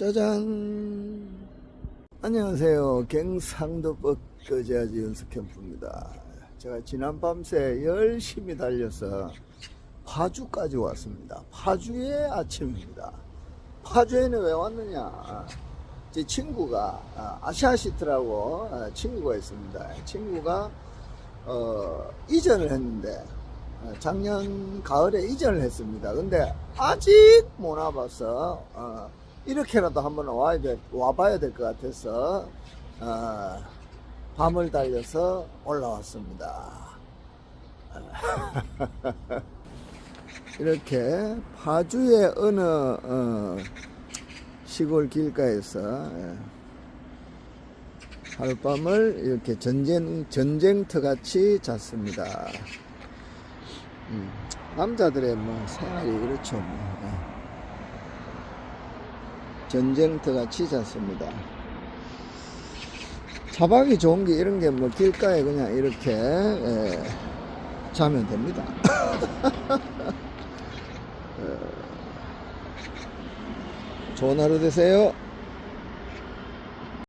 짜잔. 안녕하세요. 경상도법 거제아지 연습 캠프입니다. 제가 지난 밤새 열심히 달려서 파주까지 왔습니다. 파주의 아침입니다. 파주에는 왜 왔느냐? 제 친구가 아, 아시아시트라고 아, 친구가 있습니다. 친구가 어, 이전을 했는데 어, 작년 가을에 이전을 했습니다. 근데 아직 못 와봐서 어, 이렇게라도 한번 와야 돼, 와봐야 될 것 같아서 어, 밤을 달려서 올라왔습니다. 이렇게 파주의 어느 어, 시골 길가에서 예, 하룻밤을 이렇게 전쟁 전쟁터 같이 잤습니다. 음, 남자들의 뭐 생활이 이렇죠. 뭐. 예. 전쟁터 같이 잤습니다. 차박이 좋은 게 이런 게 뭐 길가에 그냥 이렇게 예, 자면 됩니다. 어, 좋은 하루 되세요.